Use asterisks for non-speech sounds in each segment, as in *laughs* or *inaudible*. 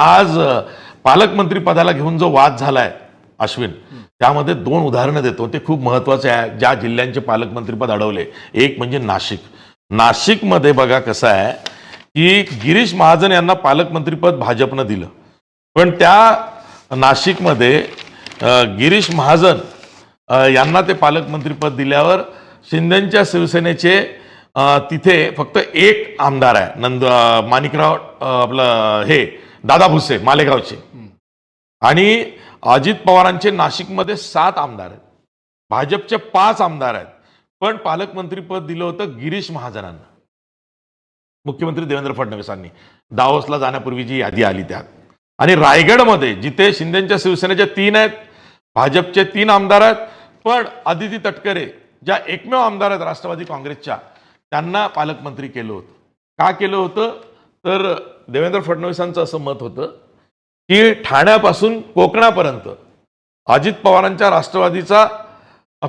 आज पालकमंत्रीपदाला पालकमंत्री पदाला घेऊन जो वाद झालाय अश्विन त्यामध्ये दोन उदाहरणं देतो. ते खूप महत्त्वाचे आहे. ज्या जिल्ह्यांचे पालकमंत्रीपद अडवले एक म्हणजे नाशिक. नाशिकमध्ये बघा कसं आहे की गिरीश महाजन यांना पालकमंत्रीपद भाजपनं दिलं. पण त्या नाशिकमध्ये गिरीश महाजन यांना ते पालकमंत्रीपद दिल्यावर शिंदेच्या शिवसेनेचे तिथे फक्त एक आमदार आहे. नंद माणिकराव आपलं हे दादा भुसे मालेगावचे. आणि अजित पवारांचे नाशिकमध्ये सात आमदार आहेत. भाजपचे पाच आमदार आहेत. पण पालकमंत्रीपद दिलं होतं गिरीश महाजनांना. मुख्यमंत्री देवेंद्र फडणवीसांनी दावोसला जाण्यापूर्वी जी यादी आली त्यात. आणि रायगडमध्ये जिथे शिंदेच्या शिवसेनेचे तीन आहेत. भाजपचे तीन आमदार आहेत. पण आदिती तटकरे ज्या एकमेव आमदार आहेत राष्ट्रवादी काँग्रेसच्या त्यांना पालकमंत्री केलं होतं. का केलं होतं? तर देवेंद्र फडणवीसांचं असं मत होतं की ठाण्यापासून कोकणापर्यंत अजित पवारांच्या राष्ट्रवादीचा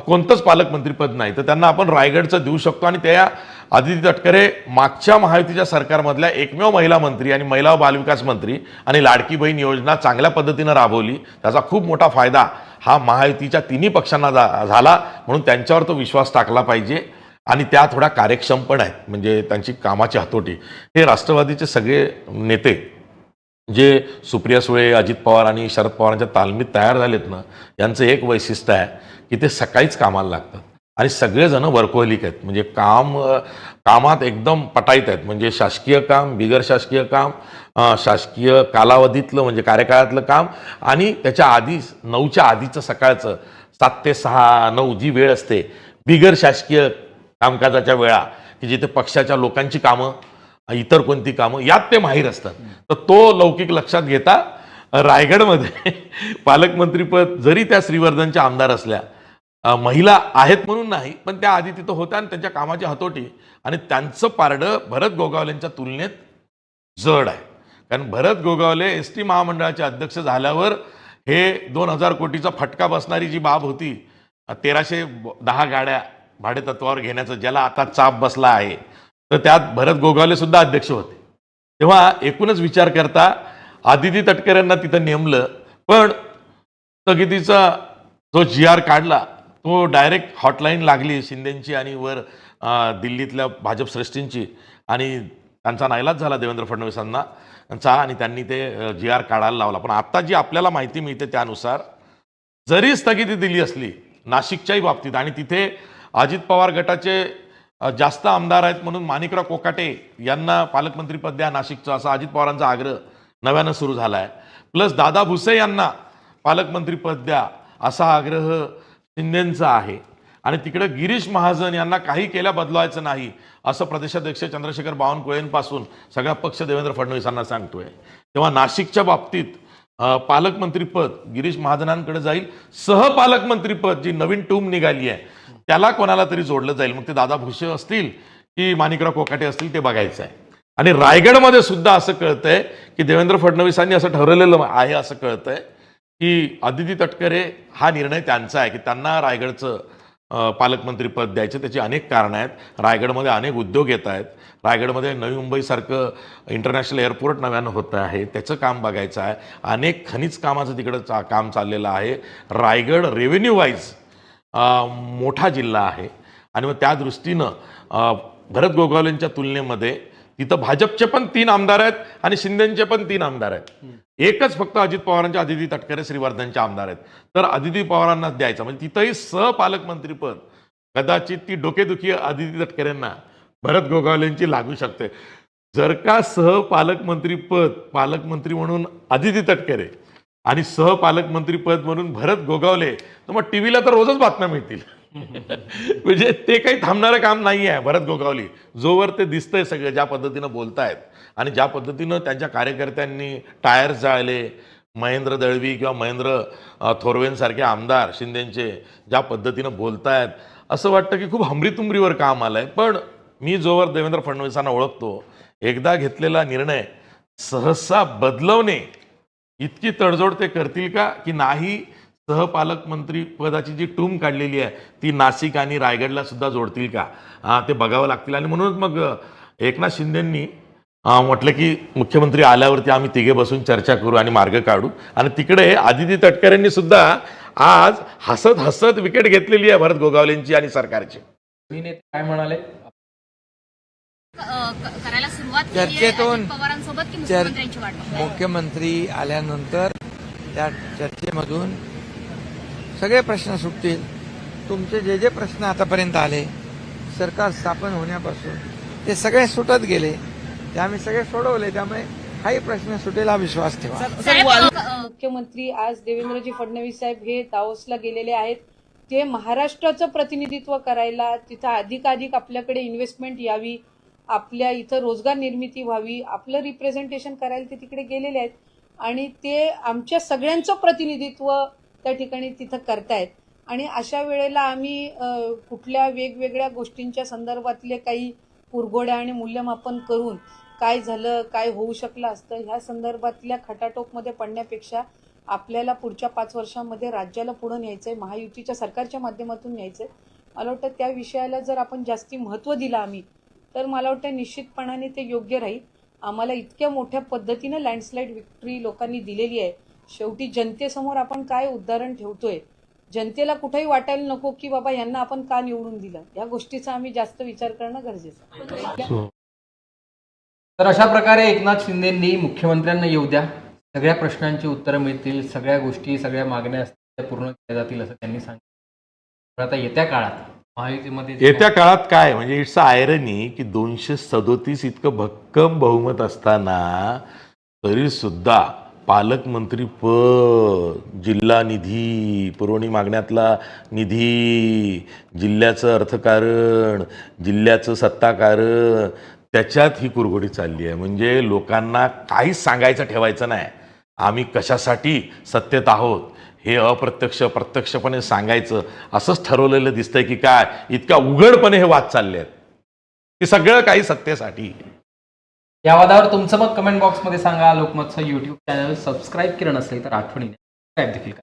कोणतंच पालकमंत्रीपद नाही. तर त्यांना आपण रायगडचं देऊ शकतो आणि त्या आदिती तटकरे मागच्या महायुतीच्या सरकारमधल्या एकमेव महिला मंत्री आणि महिला बालविकास मंत्री आणि लाडकी बहीण योजना चांगल्या पद्धतीनं राबवली. त्याचा खूप मोठा फायदा हा महायुतीच्या तिन्ही पक्षांना झाला. म्हणून त्यांच्यावर तो विश्वास टाकला पाहिजे. आणि त्या थोड्या कार्यक्षम पण आहेत म्हणजे त्यांची कामाची हातोटी. हे राष्ट्रवादीचे सगळे नेते जे सुप्रिया सुळे अजित पवार आणि शरद पवारांच्या तालमीत तयार झालेत ना यांचं एक वैशिष्ट्य आहे की ते सकाळीच कामाला लागतात. आणि सगळेजण वर्कोहलिक आहेत. म्हणजे काम कामात एकदम पटाईत आहेत. म्हणजे शासकीय काम बिगर शासकीय काम शासकीय कालावधीतलं म्हणजे कार्यकाळातलं काम आणि त्याच्या आधी नऊच्या आधीचं सकाळचं सात ते सहा नऊ जी वेळ असते बिगर शासकीय कामकाजाच्या वेळा की जिथे पक्षाच्या लोकांची कामं इतर कोणती कामं यात ते माहीर असतात. तर तो लौकिक लक्षात घेता रायगडमध्ये *laughs* पालकमंत्रीपद जरी त्या श्रीवर्धनच्या आमदार असल्या महिला आहेत म्हणून नाही पण त्या आधी तिथं होत्या आणि त्यांच्या कामाची हातोटी आणि त्यांचं पारडं भरत गोगावलेंच्या तुलनेत जड आहे. कारण भरत गोगावले एस टी महामंडळाचे अध्यक्ष झाल्यावर हे दोन हजार कोटीचा फटका बसणारी जी बाब होती तेराशे दहा गाड्या भाडेतत्वावर घेण्याचं ज्याला आता चाप बसला आहे तर त्यात भरत गोगावले सुद्धा अध्यक्ष होते. तेव्हा एकूणच विचार करता आदिती तटकरेंना तिथं नेमलं पण स्थगितीचा जो जी आर काढला तो डायरेक्ट हॉटलाईन लागली शिंदेची आणि वर दिल्लीतल्या भाजप श्रेष्ठींची आणि त्यांचा नाईलाज झाला देवेंद्र फडणवीसांना चा आणि त्यांनी ते जी आर काढायला लावला. पण आता जी आपल्याला माहिती मिळते त्यानुसार जरी स्थगिती दिली असली नाशिकच्याही बाबतीत आणि तिथे अजित पवार गटाचे जास्त आमदार आहेत म्हणून माणिकराव कोकाटे यांना पालकमंत्रीपद द्या नाशिकचं असा अजित पवारांचा आग्रह नव्यानं सुरू झाला आहे प्लस दादा भुसे यांना पालकमंत्रीपद द्या असा आग्रह शिंदेंचा आहे. आणि तिकडे गिरीश महाजन यांना काही केल्या बदलवायचं नाही असं प्रदेशाध्यक्ष चंद्रशेखर बावनकुळेंपासून सगळा पक्ष देवेंद्र फडणवीसांना सांगतोय. तेव्हा नाशिकच्या बाबतीत पालकमंत्रीपद गिरीश महाजनांकडे जाईल. सहपालकमंत्रीपद जी नवीन टूम निघाली आहे त्याला कोणाला तरी जोडलं जाईल. मग ते दादा भुसे असतील की माणिकराव कोकाटे असतील ते बघायचं आहे आणि रायगडमध्ये सुद्धा असं कळतंय की देवेंद्र फडणवीसांनी असं ठरवलेलं आहे असं कळतंय की अदिती तटकरे हा निर्णय त्यांचा आहे की त्यांना रायगडचं पालकमंत्रीपद द्यायचं. त्याची अनेक कारणं आहेत. रायगडमध्ये अनेक उद्योग येत आहेत. रायगडमध्ये नवी मुंबईसारखं इंटरनॅशनल एअरपोर्ट नव्यानं होतं आहे. त्याचं काम बघायचं आहे. अनेक खनिज कामाचं तिकडं चा काम चाललेलं आहे. रायगड रेव्हेन्यू वाईज मोठा जिल्हा आहे. आणि मग त्या दृष्टीनं भरत गोगावलेंच्या तुलनेमध्ये तिथं भाजपचे पण तीन आमदार आहेत आणि शिंदेचे पण तीन आमदार आहेत. एकच फक्त अजित पवारांच्या अदिती तटकरे श्रीवर्धनचे आमदार आहेत. तर अदिती पवारांनाच द्यायचं म्हणजे तिथंही सहपालकमंत्रीपद कदाचित ती डोकेदुखी अदिती तटकरेंना भरत गोगावलेंची लागू शकते. जर का सहपालकमंत्रीपद पालकमंत्री म्हणून अदिती तटकरे आणि सहपालकमंत्रीपद म्हणून भरत गोगावले. तर मग टीव्हीला तर रोजच बातम्या मिळतील. *laughs* म्हणजे ते काही थांबणारं काम नाही आहे भरत गोगावली. जोवर ते दिसतंय सगळं ज्या पद्धतीनं बोलतायत. आणि ज्या पद्धतीनं त्यांच्या कार्यकर्त्यांनी टायर्स जाळले. महेंद्र दळवी किंवा महेंद्र थोरवेंसारखे आमदार शिंदेंचे ज्या पद्धतीनं बोलतायत. असं वाटतं की खूप हमरीतुमरीवर काम आलंय. पण मी जोवर देवेंद्र फडणवीसांना ओळखतो. एकदा घेतलेला निर्णय सहसा बदलवणे इतकी तडजोड ते करतील का? की नाही? सहपालकमंत्री पदाची जी टूम काढलेली आहे ती नाशिक आणि रायगडला सुद्धा जोडतील का? हा, ते बघावं लागतील. आणि म्हणूनच मग एकनाथ शिंदेंनी म्हटलं की मुख्यमंत्री आल्यावरती आम्ही तिघे बसून चर्चा करू आणि मार्ग काढू. आणि तिकडे आदिती तटकरेंनी सुद्धा आज हसत हसत विकेट घेतलेली आहे भरत गोगावलेंची आणि सरकारची. काय म्हणाले? करायला सुरुवात केली आहे चर्चेतून पवारांसोबत मुख्यमंत्र्यांची वाट? मुख्यमंत्री आल्यानंतर त्या चर्चेमधून सगळे प्रश्न सुटतील. तुमचे जे जे प्रश्न आतापर्यंत आले सरकार स्थापन होण्यापासून ते सगळे सुटत गेले. ते आम्ही सगळे सोडवले त्यामुळे हाही प्रश्न सुटेल हा विश्वास ठेवा. मुख्यमंत्री आज देवेंद्रजी फडणवीस साहेब हे दावोसला गेलेले आहेत. ते महाराष्ट्राचं प्रतिनिधित्व करायला तिथं अधिकाधिक आपल्याकडे इन्व्हेस्टमेंट यावी आपल्या इथं रोजगार निर्मिती व्हावी आपलं रिप्रेझेंटेशन करायला ते तिकडे गेलेले आहेत आणि ते आमच्या सगळ्यांचं प्रतिनिधित्व त्या ठिकाणी तिथं करतायत. आणि अशा वेळेला आम्ही कुठल्या वेगवेगळ्या गोष्टींच्या संदर्भातले काही पुरघोड्या आणि मूल्यमापन करून काय झालं काय होऊ शकलं असतं ह्या संदर्भातल्या खटाटोपमध्ये पडण्यापेक्षा आपल्याला पुढच्या पाच वर्षांमध्ये राज्याला पुढं न्यायचं आहे महायुतीच्या सरकारच्या माध्यमातून न्यायचंय. मला वाटतं त्या विषयाला जर आपण जास्ती महत्त्व दिलं आम्ही तर मला वाटतं निश्चितपणाने ते योग्य राहील. आम्हाला इतक्या मोठ्या पद्धतीनं लँडस्लाईड विक्ट्री लोकांनी दिलेली आहे. शेवटी जनतेसमोर आपण काय उदाहरण ठेवतोय? जनतेला कुठेही वाटायला नको की बाबा यांना आपण का निवडून दिलं? या गोष्टीचा आम्ही जास्त विचार करणं गरजेचं आहे. तर अशा प्रकारे एकनाथ शिंदेंनी मुख्यमंत्र्यांना येऊ द्या. सगळ्या प्रश्नांची उत्तरं मिळतील सगळ्या गोष्टी सगळ्या मागण्या असतील त्या पूर्ण केल्या जातील असं त्यांनी सांगितलं. तर आता येत्या काळात महायुतीमध्ये येत्या काळात काय? म्हणजे इट्स आयरनी की दोनशे सदोतीस इतकं भक्कम बहुमत असताना तरी सुद्धा पालकमंत्री पद जिल्हा निधी पुरवणी मागण्यातला निधी जिल्ह्याचं अर्थकारण जिल्ह्याचं सत्ताकारण त्याच्यात ही कुरघोडी चालली आहे. म्हणजे लोकांना काहीच सांगायचं ठेवायचं नाही. आम्ही कशासाठी सत्तेत आहोत? हे अप्रत्यक्ष प्रत्यक्षपणे सांगायचं असंच ठरवलेलं दिसतंय की काय इतक्या उघडपणे हे वाद चालले आहेत की सगळं काही सत्तेसाठी. या वादावर तुमचं मग कमेंट बॉक्समध्ये सांगा. लोकमतचं युट्यूब चॅनल सबस्क्राईब केलं नसेल तर आठवणीने सबस्क्राईब देखील